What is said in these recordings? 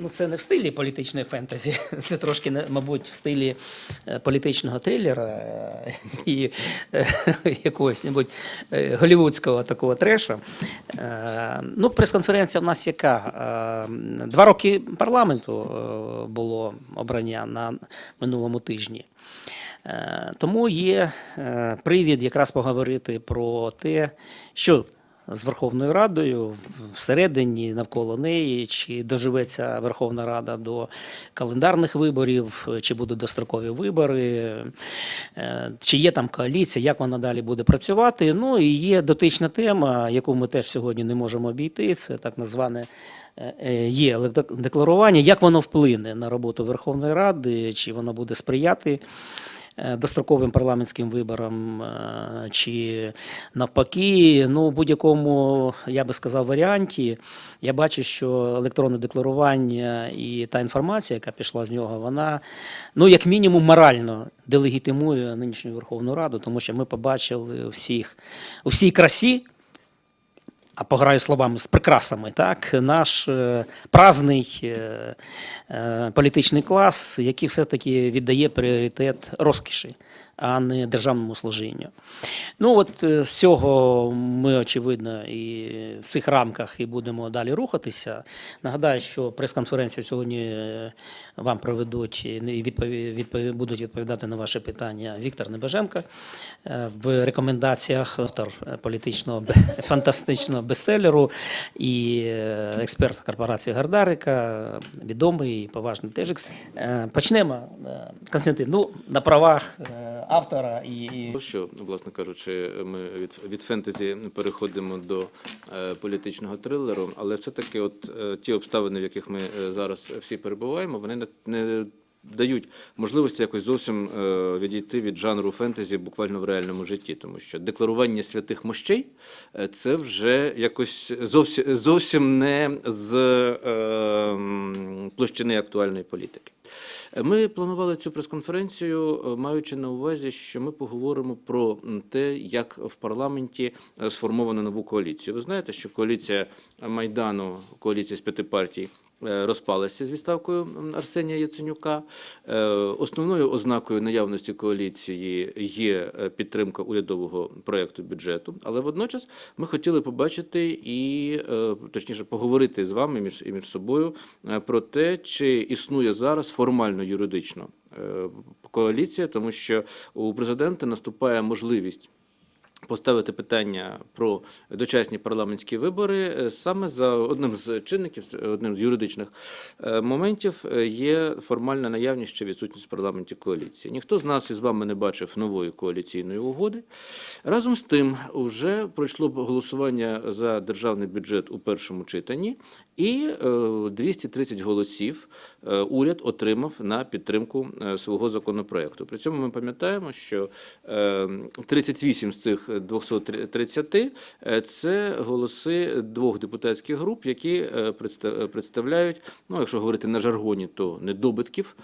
ну це не в стилі політичної фентезі, це трошки, мабуть, в стилі е, політичного трилера е, і е, якогось небудь голівудського такого трешу. Ну, прес-конференція в нас яка? Два роки парламенту було обрання на минулому тижні. Тому є привід якраз поговорити про те, що з Верховною Радою всередині навколо неї, чи доживеться Верховна Рада до календарних виборів, чи будуть дострокові вибори, е, чи є там коаліція, як вона далі буде працювати. Ну і є дотична тема, яку ми теж сьогодні не можемо обійти. Це так назване е, е, є декларування, як воно вплине на роботу Верховної Ради, чи воно буде сприяти достроковим парламентським виборам, е, чи навпаки, ну, в будь-якому, я би сказав, варіанті, я бачу, що електронне декларування і та інформація, яка пішла з нього, вона, ну, як мінімум, морально делегітимує нинішню Верховну Раду, тому що ми побачили всіх у всій красі а пограю словами з прикрасами, так, наш е, праздний е, е, політичний клас, який все-таки віддає пріоритет розкіші, а не державному служінню. Ну от е, з цього ми, очевидно, і в цих рамках і будемо далі рухатися. Нагадаю, що прес-конференцію сьогодні е, вам проведуть і відпові- відпові- будуть відповідати на ваші питання Віктор Небеженко. Е, В рекомендаціях автор політичного фантастичного бестселеру і експерт корпорації Гардарика, відомий і поважний теж. Почнемо. Константин, ну, на правах автора і, і Ну Що, власне кажучи, ми від, від фентезі переходимо до е, політичного трилеру, але все-таки от е, ті обставини, в яких ми е, зараз всі перебуваємо, вони не, не дають можливості якось зовсім е, відійти від жанру фентезі буквально в реальному житті, тому що декларування святих мощей е, це вже якось зовсім, зовсім не з е, площини актуальної політики. Ми планували цю прес-конференцію, маючи на увазі, що ми поговоримо про те, як в парламенті сформовано нову коаліцію. Ви знаєте, що коаліція Майдану, коаліція з п'яти партій. Е, Розпалася з відставкою Арсенія Яценюка. Е, Основною ознакою наявності коаліції є е, підтримка урядового проєкту бюджету, але водночас ми хотіли побачити і точніше поговорити з вами між і між собою про те, чи існує зараз формально юридично коаліція, тому що у президента наступає можливість. Поставити питання про дочасні парламентські вибори е, саме за одним з чинників, одним з юридичних е, моментів е, є формальна наявність чи відсутність в парламенті коаліції. Ніхто з нас із вами не бачив нової коаліційної угоди. Разом з тим, вже пройшло голосування за державний бюджет у першому читанні, і е, 230 голосів е, уряд отримав на підтримку е, свого законопроекту. При цьому ми пам'ятаємо, що е, 38 з цих 230 е, це голоси двох депутатських груп, які е, представ- представляють, ну якщо говорити на жаргоні, то недобитків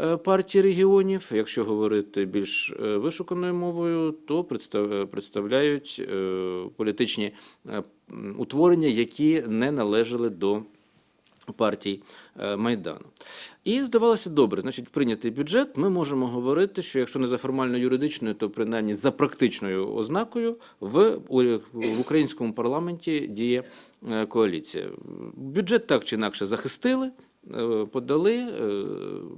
е, партії регіонів. Якщо говорити більш е, вишуканою мовою, то представ- е, представляють е, політичні е, утворення, які не належали до партій е, Майдану. І здавалося добре, значить, прийнятий бюджет. Ми можемо говорити, що якщо не за формально юридичною, то принаймні за практичною ознакою в, в українському парламенті діє е, коаліція. Бюджет так чи інакше захистили. е, Подали,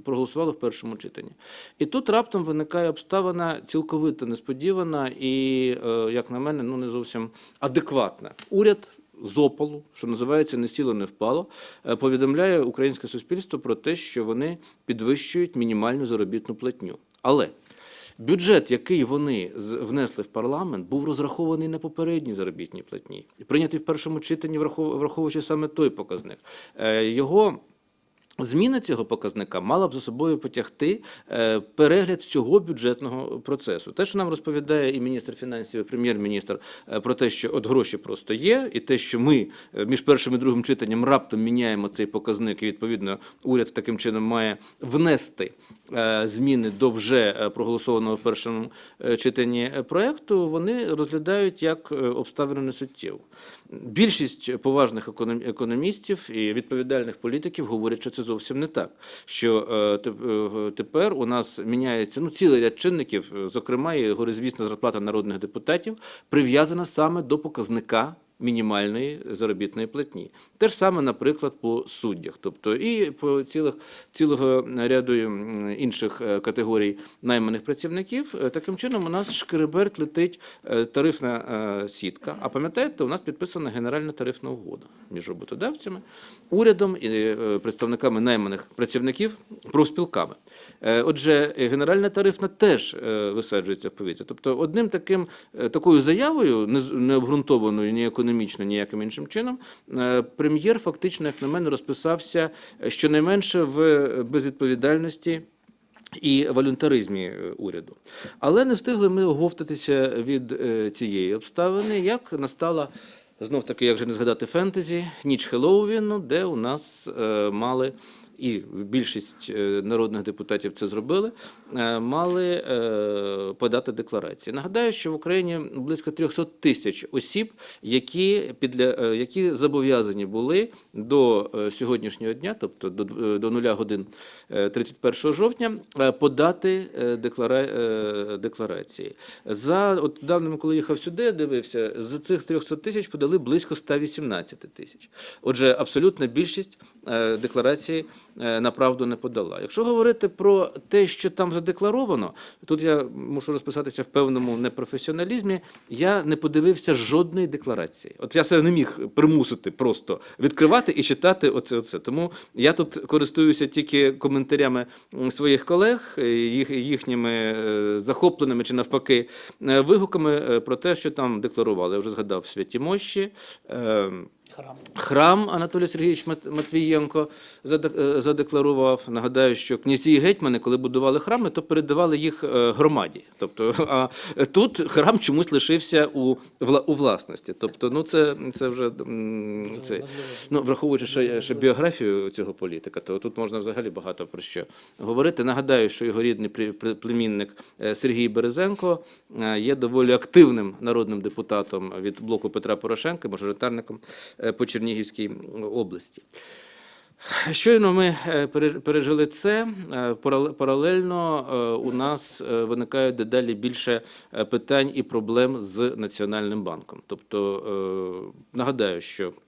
проголосували в першому читанні. І тут раптом виникає обставина цілковито несподівана і, як на мене, ну не зовсім адекватна. Уряд з опалу, що називається не сіло, не впало, е, повідомляє українське суспільство про те, що вони підвищують мінімальну заробітну платню. Але бюджет, який вони внесли в парламент, був розрахований на попередній заробітній платні, прийнятий в першому читанні, враховуючи саме той показник. Е, Його Зміна цього показника мала б за собою потягти е, перегляд всього бюджетного процесу. Те, що нам розповідає і міністр фінансів, і прем'єр-міністр е, про те, що от гроші просто є, і те, що ми е, між першим і другим читанням раптом міняємо цей показник, і відповідно уряд таким чином має внести зміни до вже проголосованого в першому читанні проекту, вони розглядають як обставину несуттєву. Більшість поважних економістів і відповідальних політиків говорять, що це зовсім не так. Що е, е, тепер у нас міняється ну цілий ряд чинників, е, зокрема, і горизвісна зарплата народних депутатів прив'язана саме до показника. Мінімальної заробітної платні. Те ж саме, наприклад, по суддях, тобто і по цілих, цілого ряду інших е, категорій найманих працівників. Е, Таким чином, у нас шкереберть летить е, тарифна сітка. А пам'ятаєте, у нас підписана генеральна тарифна угода між роботодавцями, урядом і представниками найманих працівників профспілками. Отже, генеральна тарифна теж висаджується в повітря. Тобто, одним таким такою заявою, не обґрунтованою ні економічно, ніяким іншим чином, е, прем'єр фактично, як на мене, розписався е, щонайменше в е, безвідповідальності. І волюнтаризмі уряду, але не встигли ми оговтатися від цієї обставини, як настала знов таки, як же не згадати фентезі, ніч Хеллоуіну, де у нас мали і більшість е, народних депутатів це зробили, е, мали е, подати декларації. Нагадаю, що в Україні близько 300 тисяч осіб, які підля які зобов'язані були до сьогоднішнього дня, тобто до, до 0 годин е, 31 жовтня, подати деклара... декларації. За от даними, коли їхав сюди, дивився, з цих 300 тисяч подали близько 118 тисяч. Отже, абсолютна більшість декларації на правду не подала. Якщо говорити про те, що там задекларовано, тут я мушу розписатися в певному непрофесіоналізмі. Я не подивився жодної декларації. От я себе не міг примусити просто відкривати і читати оце. оце. Тому я тут користуюся тільки коментарями своїх колег, е, їх, їхніми е, захопленими чи навпаки е, вигуками е, про те, що там декларували. Я вже згадав святі мощі. Храм. Храм Анатолій Сергійович Мат- Матвієнко е, задекларував. Нагадаю, що князі і гетьмани, коли будували храми, то передавали їх е, громаді. Тобто, а тут храм чомусь лишився у, у власності. Тобто, ну це, це вже це, ну, враховуючи ще, ще біографію цього політика, то тут можна взагалі багато про що говорити. Нагадаю, що його рідний племінник е, Сергій Березенко є доволі активним народним депутатом від блоку Петра Порошенка, мажоритарником по Чернігівській області. Щойно ми е, пережили це. е, Паралельно е, у нас виникає дедалі більше е, питань і проблем з Національним банком. Тобто е, нагадаю, що Е,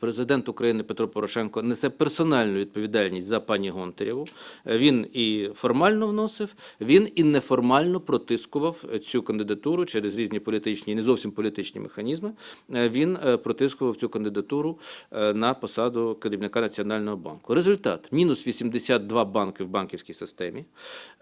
Президент України Петро Порошенко несе персональну відповідальність за пані Гонтарєву. Е, Він і формально вносив, він і неформально протискував цю кандидатуру через різні політичні не зовсім політичні механізми. Е, Він е, протискував цю кандидатуру е, на посаду керівника Національного банку. Результат мінус 82 банки в банківській системі,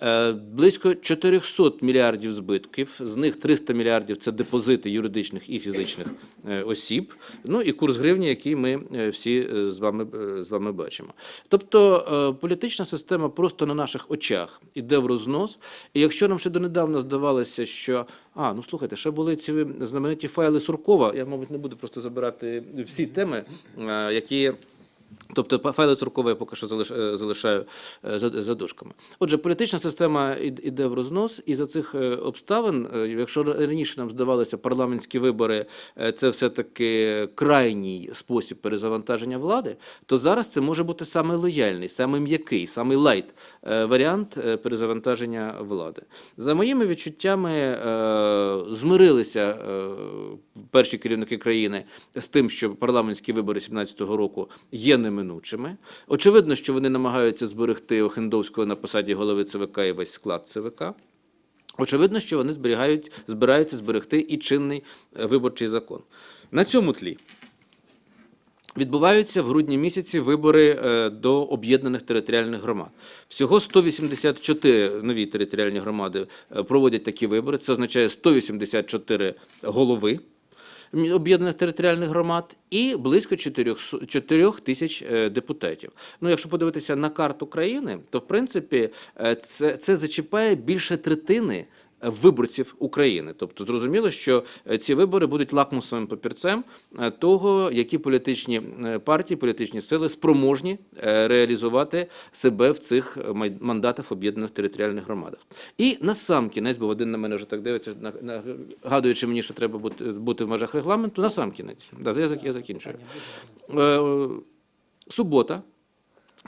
Е, близько 400 мільярдів збитків, з них 300 мільярдів це депозити юридичних і фізичних е, осіб. Ну і курс гривні, який ми е, всі е, з вами е, з вами бачимо. Тобто політична система просто на наших очах іде в рознос. І якщо нам ще донедавна здавалося, що а ну слухайте, ще були ці знамениті файли Суркова. Я, мабуть, не буду просто забирати всі теми, які. Тобто файли Суркова я поки що е, залишаю е, за, дужками. Отже, політична система іде в рознос, і за цих е, обставин, якщо раніше нам здавалося, парламентські вибори це все-таки крайній спосіб перезавантаження влади, то зараз це може бути саме лояльний, саме м'який, саме лайт варіант перезавантаження влади. За моїми відчуттями, змирилися перші керівники країни з тим, що парламентські вибори 17-го року є неминучими. Очевидно, що вони намагаються зберегти Охендовського на посаді голови ЦВК і весь склад ЦВК. Очевидно, що вони зберігають, збираються зберегти і чинний е, виборчий закон. На цьому тлі Відбуваються в грудні місяці вибори е, до об'єднаних територіальних громад. Всього 184 нові територіальні громади е, проводять такі вибори. Це означає 184 голови. Об'єднаних територіальних громад і близько 400 4 тисяч е, депутатів. Ну, якщо подивитися на карту країни, то в принципі е, це, це зачіпає більше третини виборців України. Тобто зрозуміло, що е, ці вибори будуть лакмусовим папірцем е, того, які політичні е, партії, політичні сили спроможні е, реалізувати себе в цих е, мандатах об'єднаних територіальних громадах. І насамкінець, бо один на мене вже так дивиться, нагадуючи мені, що треба бути, бути в межах регламенту, насамкінець. Да, я, зак- я закінчую. Е, Субота.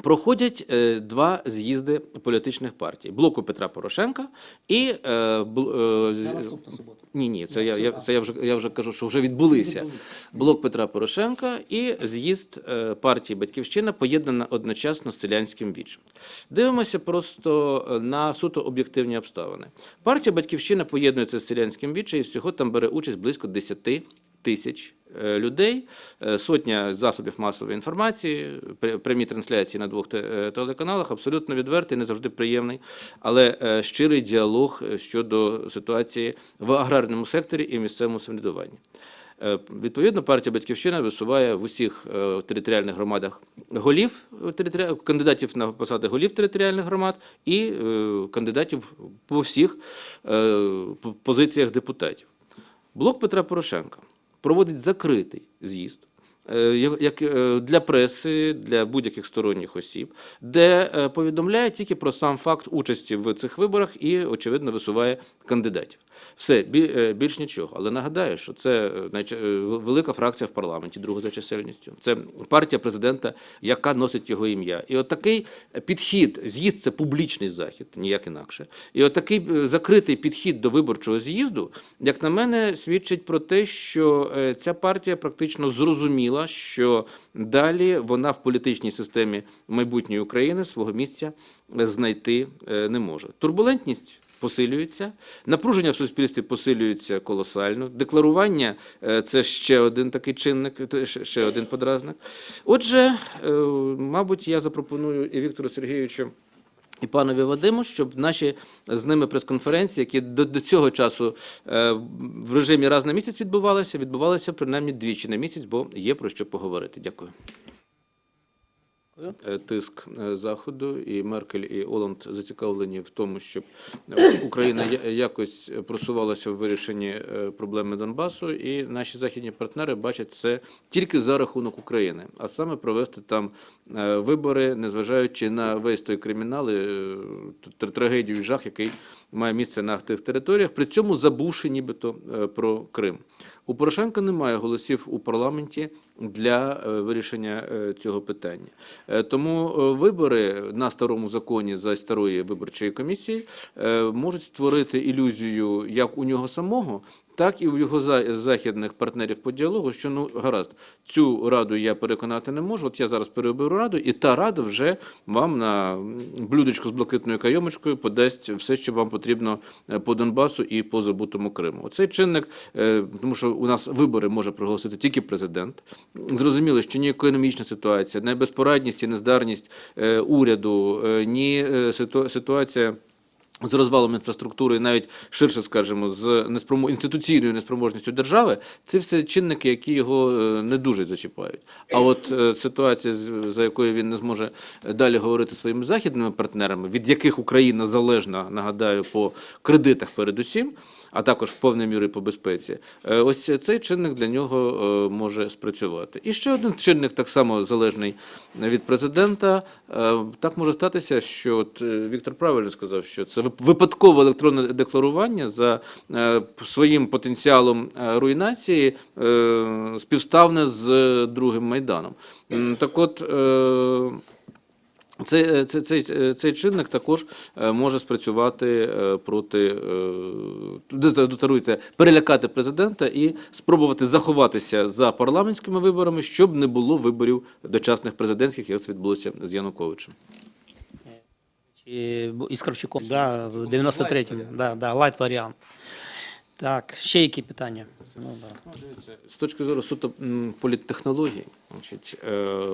Проходять е, два з'їзди політичних партій: блоку Петра Порошенка і е, е, наступну суботу. ні, ні, це я, я це я вже я вже кажу, що вже відбулися. Блок Петра Порошенка і з'їзд е, партії Батьківщина поєднана одночасно з селянським вічем. Дивимося просто е, на суто об'єктивні обставини. Партія Батьківщина поєднується з селянським вічем і всього там бере участь близько 10 тисяч е, людей, е, сотня засобів масової інформації, прямі трансляції на двох е, телеканалах, абсолютно відвертий, не завжди приємний, але щирий діалог щодо ситуації в аграрному секторі і місцевому самоврядуванні. Відповідно, партія Батьківщина висуває в усіх територіальних громадах голів кандидатів на посади голів територіальних громад і кандидатів по всіх позиціях депутатів. Блок Петра Порошенка проводить закритий з'їзд. Е, як- е, для преси, для будь-яких сторонніх осіб, де е, повідомляє тільки про сам факт участі в цих виборах і, очевидно, висуває кандидатів. Все, більш нічого. Але нагадаю, що це велика фракція в парламенті, друга за чисельністю. Це партія президента, яка носить його ім'я. І от підхід, з'їзд це публічний захід, ніяк інакше. І от е, закритий підхід до виборчого з'їзду, як на мене, свідчить про те, що ця партія практично зрозуміла, що далі вона в політичній системі майбутньої України свого місця е, знайти е, не може. Турбулентність посилюється, напруження в суспільстві посилюється колосально. Декларування е, це ще один такий чинник, ще- один подразник. Отже, мабуть, я запропоную і Віктору Сергійовичу. І панові Вадиму, щоб наші з ними прес-конференції, які до, до цього часу е, в режимі раз на місяць відбувалися, відбувалися принаймні двічі на місяць, бо є про що поговорити. Дякую. Е, Тиск е, заходу. І Меркель і Оланд зацікавлені в тому, щоб е, Україна якось просувалася в вирішенні проблеми Донбасу, і наші західні партнери бачать це тільки за рахунок України, а саме провести там вибори, незважаючи на весь той кримінал, і, трагедію жах, який має місце на тих територіях, при цьому забувши нібито е, про Крим. У Порошенка немає голосів у парламенті для е, вирішення е, цього питання. Тому вибори на старому законі за старої виборчої комісії можуть створити ілюзію як у нього самого, так і у його західних партнерів по діалогу, що ну гаразд, цю раду я переконати не можу. От я зараз переоберу раду, і та рада вже вам на м, блюдечко з блакитною кайомочкою подасть все, що вам потрібно е, по Донбасу і по забутому Криму. Оцей чинник, е, тому що у нас вибори може проголосити тільки президент. Зрозуміло, що ні економічна ситуація, ні безпорадність і нездарність е, уряду, ні ситуація. З розвалом інфраструктури, і навіть ширше скажемо, з неспромо... інституційною неспроможністю держави, це все чинники, які його е, не дуже зачіпають. А от е, ситуація, за якою він не зможе далі говорити своїми західними партнерами, від яких Україна залежна, нагадаю, по кредитах передусім, а також повною мірою по безпеці, е, ось цей чинник для нього е, може спрацювати. І ще один чинник, так само залежний від президента. Е, Так може статися, що от Віктор правильно сказав, що це вип- випадкове електронне декларування за своїм потенціалом руйнації співставне з другим майданом. Так от. Е, цей, цей, цей, цей чинник також е, може спрацювати е, проти е, дотаруйте, перелякати президента і спробувати заховатися за парламентськими виборами, щоб не було виборів дочасних президентських, як це відбулося з Януковичем. Чи бу- із Кравчуком, да, в 93-му. Да, да, лайт варіант. Так, ще які питання? Ну, да. З точки зору суто політтехнології, значить, е,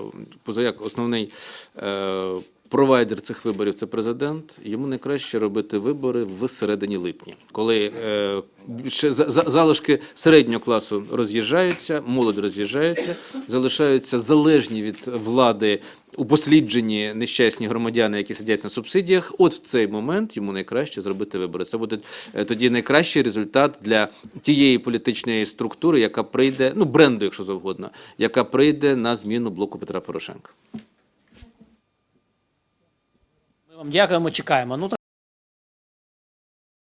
позаяк основний е, провайдер цих виборів це президент. Йому найкраще робити вибори в середині липня, коли е, ще за- за- залишки середнього класу роз'їжджаються, молодь роз'їжджається, залишаються залежні від влади. Упосліджені нещасні громадяни, які сидять на субсидіях, от в цей момент йому найкраще зробити вибори. Це буде е, тоді найкращий результат для тієї політичної структури, яка прийде, ну бренду, якщо завгодно, яка прийде на зміну блоку Петра Порошенка. Дякуємо, чекаємо. Ну,